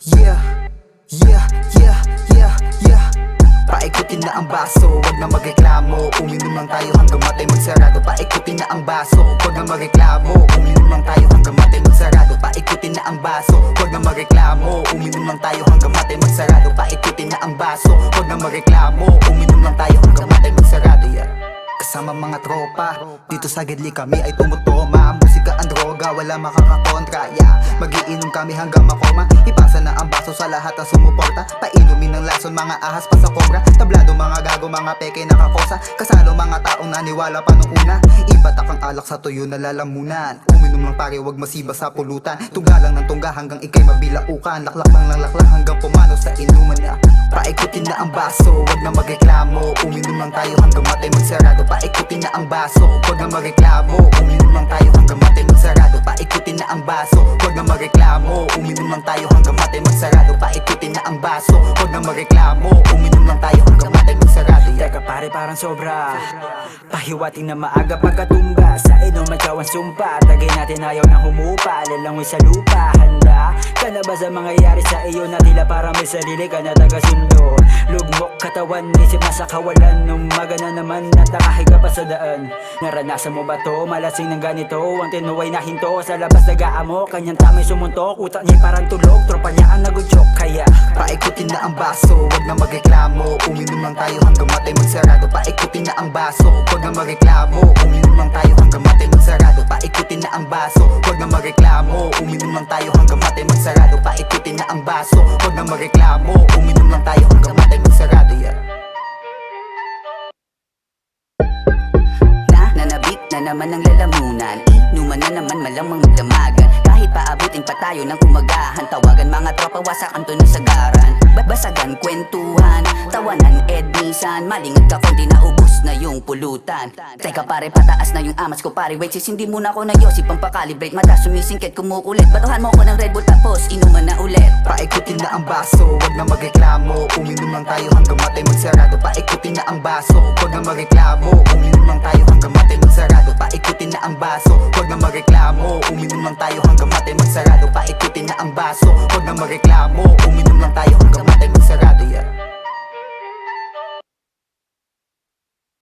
Yeah, yeah, yeah, yeah Paikutin na ang baso, wag na magreklamo. Uminom lang tayo hanggang matay magsarado. Paikutin na ang baso, wag na magreklamo. Uminom lang tayo hanggang matay magsarado. Paikutin na ang baso, wag na magreklamo. Uminom lang tayo hanggang matay magsarado. Paikutin na ang baso, wag na magreklamo. Uminom lang tayo hanggang matay magsarado yeah. Kasama mga tropa Dito sa gidli kami ay tumutoma Ang wala makakakontra. Yeah. Magiinom kami hanggang makoma. Ipasa na ang baso sa lahat ng sumuporta. Painumin ng lason, mga ahas pa sa kobra Tablado, mga gago, mga peke nakakosa. Kasalo mga taong naniwala pa nung una. Ibatak ang alak sa tuyo na lalamunan. Uminom lang pare, wag masiba sa pulutan. Tungga lang ng tungga hanggang ikay mabilaukan. Laklak lang lang laklak hanggang pumano sa inuman na. Paikutin na ang baso, wag na magreklamo. Uminom lang tayo hanggang matay magsarado. Paikutin na ang baso, wag na magreklamo. Uminom lang tayo hanggang matay magreklamo Uminom lang tayo hanggang matay magsarado. Paikutin na ang baso, wag na magreklamo. Uminom lang tayo hanggang matay magsarado. Teka pare parang sobra. Pahiwating na maaga pagkatumba. Sa inom matyawan sumpa. Tagay natin ayaw na humupa. Lalangoy sa lupa Handa ka na ba sa mangyayari sa iyo Na tila parang may sarili ka na taga-sundo. Lugmok katawan Isip nasa kawalan. Umaga na naman at nakahiga pa sa daan. Naranasan mo ba to? Malasing ng ganito. Ang tinuway na hinto Sa labas nag-aamo. Kanyang tamay sumuntok Utak niya parang tulog. Tropa niya ang nagudyok Kaya Paikutin na ang baso, wag na magreklamo. Uminom lang tayo hanggang matay. Magsarado Paikutin na ang baso, wag na magreklamo. Uminom lang tayo hanggang Paikutin na ang baso, wag na magreklamo. Uminom lang tayo hanggang matay magsarado. Paikutin na ang baso, wag na magreklamo. Uminom lang tayo hanggang matay magsarado yeah. Na nanabik na naman ang lalamunan. Inuman na naman malamang magdamagan Kahit paabutin pa tayo ng umagahan Tawagan mga tropa wasak ang Ba't basagan kwentuhan Tawanan ednisan Malingat ka kundi naubos na yung pulutan. Teka pare pataas na yung amas ko pare. Wait sis hindi muna ako nagyosip Pang pakalibrate mata sumisingkit kumukulit. Batuhan mo ko ng Red Bull tapos inuman na ulit. Paikutin na ang baso, wag na magreklamo. Uminom lang tayo hanggang matay magsarado. Paikutin na ang baso, wag na magreklamo. Uminom lang tayo hanggang matay magsarado. Paikutin na ang baso, wag na magreklamo. Uminom lang tayo hanggang matay magsarado. Paikutin na ang baso, wag na magreklamo. Uminom lang tayo hanggang.